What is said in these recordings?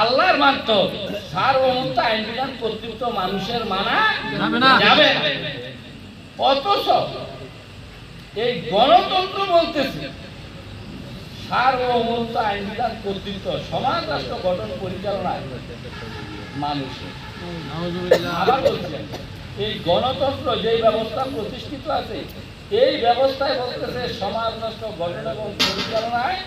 আল্লাহর মানতে। সার্বভৌমত্ব আইন বিধান কর্তৃত্ব মানুষের মানা যাবে না। অথচ এই গণতন্ত্র বলতেছে সার্বভৌমত্ব আইন বিধান কর্তৃত্ব সমাজ রাষ্ট্র গঠন পরিচালনায় মানুষের। আবার বলছেন এই গণতন্ত্র যেই ব্যবস্থা প্রতিষ্ঠিত আছে এই ব্যবস্থায় বলতেছে সমাজ রাষ্ট্র গঠন এবং পরিচালনায়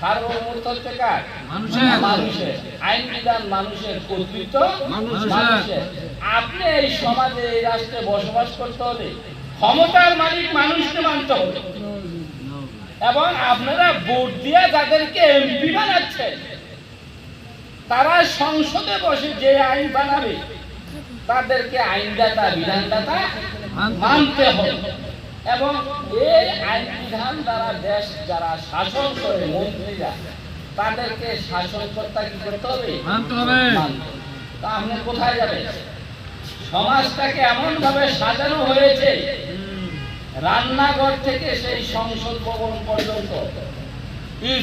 সার্বভৌমত্ব হচ্ছে কার? মানুষের। মানুষের। আইন বিধান মানুষের কর্তৃত্ব মানুষের। মানুষের। আপনি এই সমাজে এই রাষ্ট্রে বসবাস করতে হলে ক্ষমতার মালিক মানুষকে মানতে হবে। এবং আপনারা ভোট দিয়ে যাদেরকে এমপি বানাচ্ছেন তারা সংসদে বসে যে আইন বানাবে তাদেরকে আইনদাতা বিধানদাতা মানতে হবে। এবং এই আইন বিধান দ্বারা দেশ যারা শাসন করে মন্ত্রীরা তাদেরকে শাসনকর্তা কি করতে হবে? মানতে হবে। তা আপনি কোথায় যাবেন? সমাজটাকে এমন ভাবে সাজানো হয়েছে রান্নাঘর থেকে সেই সংসদ ভবন পর্যন্ত।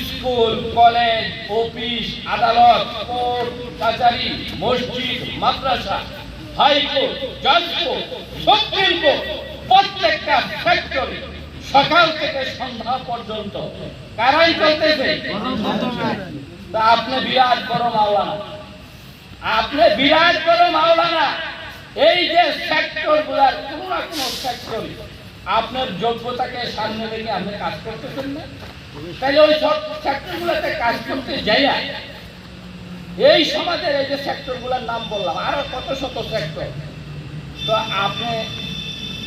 স্কুল কলেজ অফিস আদালত কোর্ট কাছারি মসজিদ মাদ্রাসা হাইকোর্ট জজ কোর্ট সুপ্রিম কোর্ট প্রত্যেকটা ফ্যাক্টরি সকাল থেকে সন্ধ্যা পর্যন্ত। কারাই করতেছে? তা আপনি বিরাট বড় মাওলানা। আপনি বিরাট বড় মাওলানা। এই যে সেক্টরগুলার কোন না কোন সেক্টর আপনার যোগ্যতাকে সামনে রেখে আপনি কাজ করতেছেন না? তাহলে ওই সব সেক্টর গুলোতে কাজ করতে যাইয়া এই সমাজের এই যে সেক্টরগুলোর নাম বললাম, আরও কত শত সেক্টর তো আপনি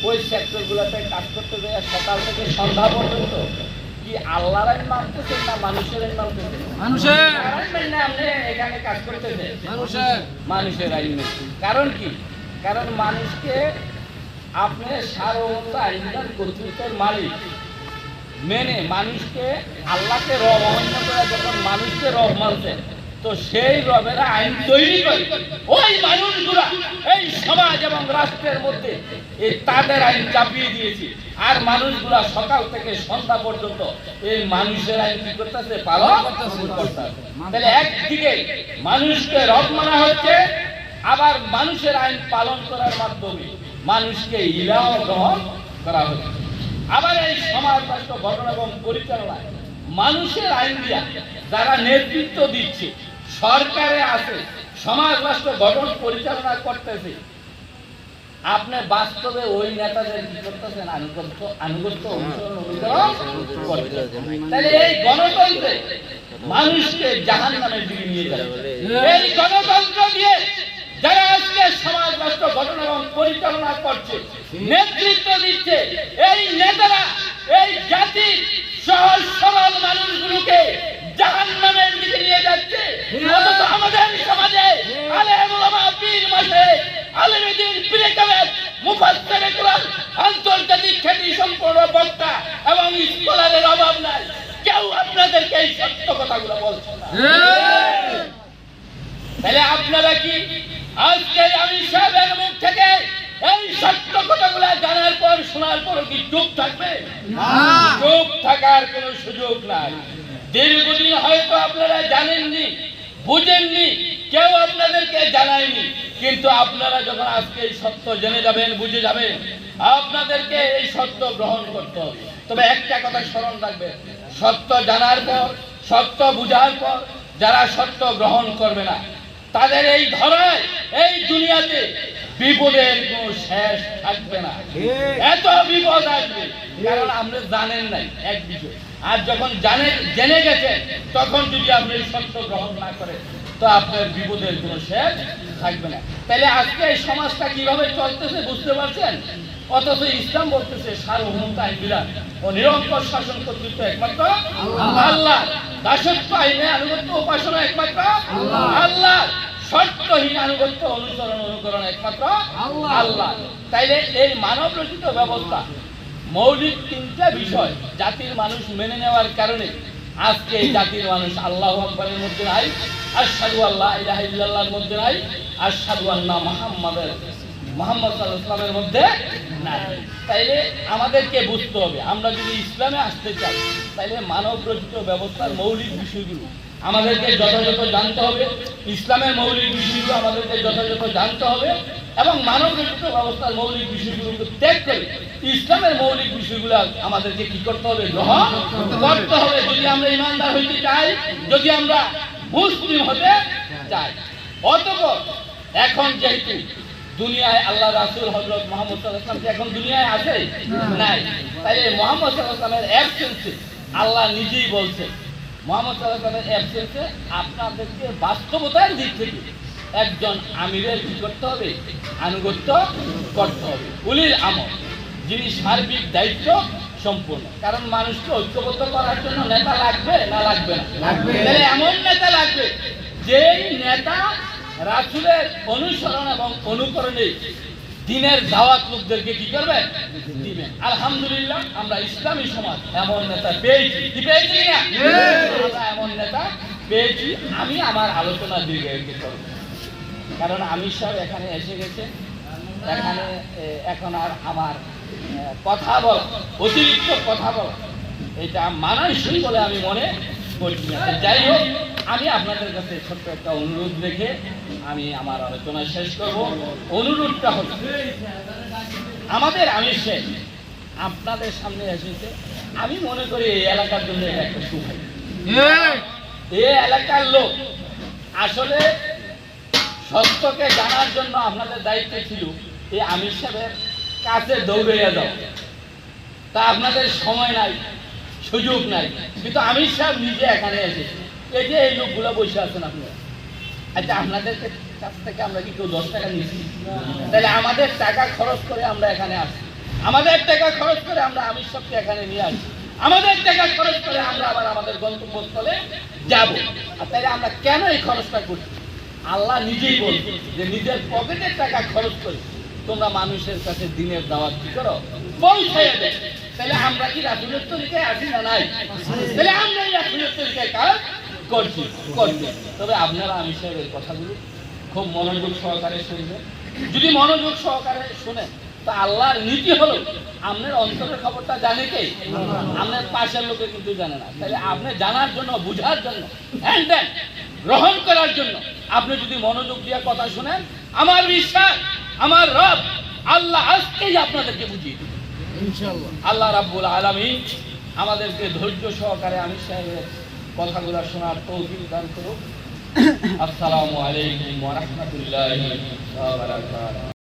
ওই সেক্টর গুলোতে কাজ করতে যাইয়া সকাল থেকে সন্ধ্যা পর্যন্ত কি আল্লাহর আইন মানতেছেন না মানুষের আইন মানতেছেন? মানুষের। মানে আপনি এখানে কাজ করতেছেন মানুষের। মানুষের আইন। কারণ কি? কারণ মানুষকে আপনি সার্বভৌমত্ব আইনবিধান কর্তৃত্বের মালিক। মেনে মানুষকে আল্লাহকে রব অমান্য করে যখন মানুষকে রব মানছে তো সেই রবেরা আইন তৈরি করে। ওই মানুষগুলা এই সমাজ এবং রাষ্ট্রের মধ্যে এই তাদের আইন চাপিয়ে দিয়েছে। আর মানুষগুলা সকাল থেকে সন্ধ্যা পর্যন্ত এই মানুষের আইন কি করতেছে? পালন করতেছে। একদিকে মানুষকে রব মানা হচ্ছে, আবার মানুষের আইন পালন করার মাধ্যমে মানুষকে ইলাও গ্রহণ করা হচ্ছে। আবার এই সমাজ রাষ্ট্র গঠন এবং পরিচালনায় মানুষের আইন দিয়া যারা নেতৃত্ব দিচ্ছে সরকারে আছে, সমাজ রাষ্ট্র গঠন পরিচালনা করতেছে। আপনি বাস্তবে ওই নেতাদের কি করতেছেন? আনুগত্য আনুগত্য তাহলে এই গণতন্ত্রে মানুষকে জাহান নামের দিকে নিয়ে যাবে। এই গণতন্ত্র দিয়ে যারা আজকে সমাজ রাষ্ট্র গঠন এবং পরিচালনা করছে, নেতৃত্ব দিচ্ছে, এই নেতারা, এই জাতির সহজ সরল মানুষগুলোকে এই সত্য কথাগুলো বলছে না। তাহলে আপনারা কি আজকে আমি সাহেবের মুখ থেকে এই সত্য কথাগুলো জানার পর শোনার পর কি চুপ থাকবে? চুপ থাকার কোনো সুযোগ নাই। দীর্ঘদিন হয়তো আপনারা জানেননি বুঝেননি কেউ আপনাদেরকে জানায়নি। কিন্তু আপনারা যখন আজকে এই সত্য জেনে যাবেন বুঝে যাবেন আপনাদেরকে এই সত্য গ্রহণ করতে হবে। তবে একটা কথা স্মরণ রাখবেন সত্য জানার পর সত্য বুঝার পর যারা সত্য গ্রহণ করবে না তাদের এই ধরায় এই দুনিয়াতে বিপদের কোনো শেষ থাকবে না। এত বিপদ আসবে। কারণ আপনি জানেন নাই এক বিষয়। আর যখন জানেন জেনে গেছেন তখন যদি আপনি সত্য গ্রহণ না করেন তো আপনার বিপদের কোনো শেষ থাকবে না। তাহলে আজকে এই সমাজটা কীভাবে চলতেছে বুঝতে পারছেন? অথচ ইসলাম বলতেছে সার্বভৌমত্ব আইন বিধান ও নিরঙ্কুশ শাসন কর্তৃত্ব একমাত্র আল্লাহ। দাসত্ব আইনে আনুগত্য উপাসনা একমাত্র আল্লাহ। শর্তহীন আনুগত্য অনুসরণ অনুকরণ একমাত্র আল্লাহ। তাইলে এই মানব রচিত ব্যবস্থা মৌলিক তিনটা বিষয় জাতির মানুষ মেনে নেওয়ার কারণে আজকে এই জাতির মানুষ আল্লাহ আকবরের মধ্যে নাই আশহাদু আল্লাহ ইলাহা ইল্লাল্লাহর মধ্যে নাই আশহাদু আল্লাহ মুহাম্মাদের মোহাম্মদ সাল্লাল্লাহু ইসলামের মধ্যে তাইলে আমাদেরকে বুঝতে হবে, আমরা যদি ইসলামে আসতে চাই, তাইলে মানব রচিত ব্যবস্থার মৌলিক বিষয়গুলো আমাদেরকে যথাযথ জানতে হবে, ইসলামের মৌলিক বিষয়গুলো আমাদেরকে যথাযথ জানতে হবে এবং মানব রচিত ব্যবস্থার মৌলিক বিষয়গুলোকে ত্যাগ করে ইসলামের মৌলিক বিষয়গুলো আমাদেরকে কি করতে হবে? গ্রহণ করতে হবে। যদি আমরা ইমানদার হইতে চাই, যদি আমরা মুসলিম হতে চাই। অতঃপর এখন যেহেতু দুনিয়ায় আল্লাহ রাসুল হজরত মোহাম্মদ সাল্লাহাম কি এখন দুনিয়ায় আছে? নাই। তাই মোহাম্মদ সাল্লাহামের অ্যাবসেন্সে আল্লাহ নিজেই বলছে। মোহাম্মদ সাল্লাহামের অ্যাবসেন্সে আপনাদেরকে বাস্তবতার দিক থেকে একজন আমিরের কি করতে হবে? আনুগত্য করতে হবে। উলির আমল যিনি সার্বিক দায়িত্ব সম্পূর্ণ। কারণ মানুষকে ঐক্যবদ্ধ করার জন্য নেতা লাগবে না লাগবে না? লাগবে। এমন নেতা লাগবে যেই নেতা রাসুলের অনুসরণ এবং অনুকরণে দিনের দাওয়াত লোকদেরকে কি করবে? আলহামদুলিল্লাহ আমরা ইসলামী সমাজ এমন নেতা পেয়েছি। কি পেয়েছি না আমরা এমন নেতা পেয়েছি আমি আমার আলোচনা দীর্ঘায়িত করব। কারণ আমির সব এখানে এসে গেছে। এখানে এখন আর আমার কথা বলা অতিরিক্ত কথা বলা এটা মানানসই বলে আমি মনে তো যাই হোক আমি আপনাদের কাছে ছোট্ট একটা অনুরোধ রেখে আমি আমার আলোচনা শেষ করব। অনুরোধটা হল আমাদের আমির সাহেব আপনাদের সামনে এসেছে। আমি মনে করি এই এলাকার জন্য একটা সুভাগ্য এই! এলাকার লোক আসলে সত্যকে জানার জন্য আপনাদের দায়িত্ব ছিল এই আমির সাহেবের কাছে দৌড়াইয়া যাও তা আপনাদের সময় নাই। সুযোগ নাই। কিন্তু আমির সাহেব নিজে এখানে এসেছে এই যে এই লোকগুলো বসে আছেন আপনারা আচ্ছা আপনাদের কাছ থেকে আমরা কি কেউ দশ টাকা নিচ্ছি তাহলে আমাদের টাকা খরচ করে আমরা এখানে আসি আমাদের টাকা খরচ করে আমরা আমির সাহেবকে এখানে নিয়ে আসি আমাদের টাকা খরচ করে আমরা আবার আমাদের গন্তব্যস্থলে যাব। আর তাহলে আমরা কেন এই খরচটা করছি? আল্লাহ নিজেই বলছে যে নিজের পকেটের টাকা খরচ করে তোমরা মানুষের কাছে দিনের দাওয়াত কি করো? পৌঁছাইয়া দেয় তাহলে আমরা কি রাসুলের তরিকায় আসি না নাই? তাহলে আমরা এই রাসুলের তরিকায় কাজ করছি করছি। তবে আপনারা আমি সাহেবের কথাগুলো খুব মনোযোগ সহকারে শুনবেন। যদি মনোযোগ সহকারে শুনেন, তা আল্লাহর নীতি হলো, আপনার অন্তরের খবরটা জানে কে? আপনার পাশের লোকে কিন্তু জানে না। তাহলে আপনি জানার জন্য, বুঝার জন্য হ্যান্ড দেন গ্রহণ করার জন্য আপনি যদি মনোযোগ দিয়ে কথা শুনেন, আমার বিশ্বাস, আমার রব আল্লাহ আজকেই আপনাদেরকে বুঝিয়ে দিবে। আল্লাহ রাব্বুল আলমী আমাদেরকে ধৈর্য সহকারে আমি সাহেবের কথাগুলো শোনার তৌফিক দান করুক। আসসালামু আলাইকুম ওয়া রাহমাতুল্লাহি ওয়া বারাকাতুহু।